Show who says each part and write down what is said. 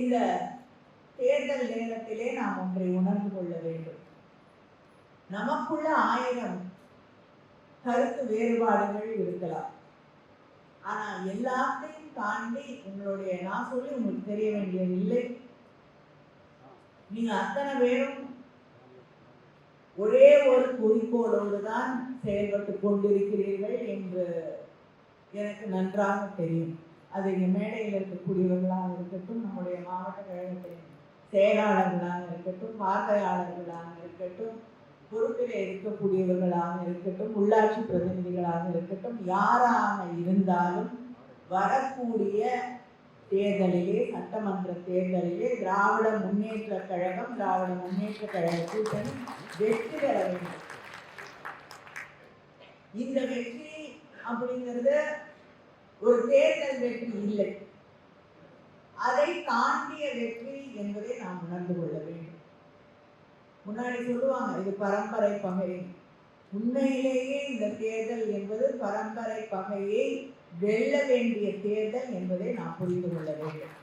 Speaker 1: இந்த தேர்தல் நேரத்திலே நாம் ஒன்றை உணர்ந்து கொள்ள வேண்டும். நமக்குள்ள ஆயிரம் கருத்து வேறுபாடுகள் இருக்கலாம். ஆனால் எல்லாத்தையும் தாண்டி உங்களுடைய நான் சொல்லி உங்களுக்கு தெரிய வேண்டியது இல்லை. நீங்க அத்தனை பேரும் ஒரே ஒரு குறிக்கோளோடு தான் செயல்பட்டு கொண்டிருக்கிறீர்கள் என்று எனக்கு நன்றாக தெரியும். அது இங்கே மேடையில் இருக்கக்கூடியவர்களாக இருக்கட்டும் நம்முடைய மாவட்ட கழகத்தின் செயலாளர்களாக இருக்கட்டும் வார்த்தையாளர்களாக இருக்கட்டும் பொறுப்பில் இருக்கக்கூடியவர்களாக இருக்கட்டும் உள்ளாட்சி பிரதிநிதிகளாக இருக்கட்டும் யாராக இருந்தாலும் வரக்கூடிய தேர்தலிலே சட்டமன்ற தேர்தலிலே திராவிட முன்னேற்ற கழகம் திராவிட முன்னேற்ற கழக கூட்டணி வெற்றி பெற வேண்டும். இந்த வெற்றி அப்படிங்கிறத ஒரு தேர்தல் வெற்றி இல்லை. அதை தாண்டிய வெற்றி என்பதை நாம் உணர்ந்து கொள்ள வேண்டும். முன்னாடி சொல்லுவாங்க இது பரம்பரை பகை. உண்மையிலேயே இந்த தேர்தல் என்பது பரம்பரை பகையை வெல்ல வேண்டிய தேர்தல் என்பதை நாம் புரிந்து கொள்ள வேண்டும்.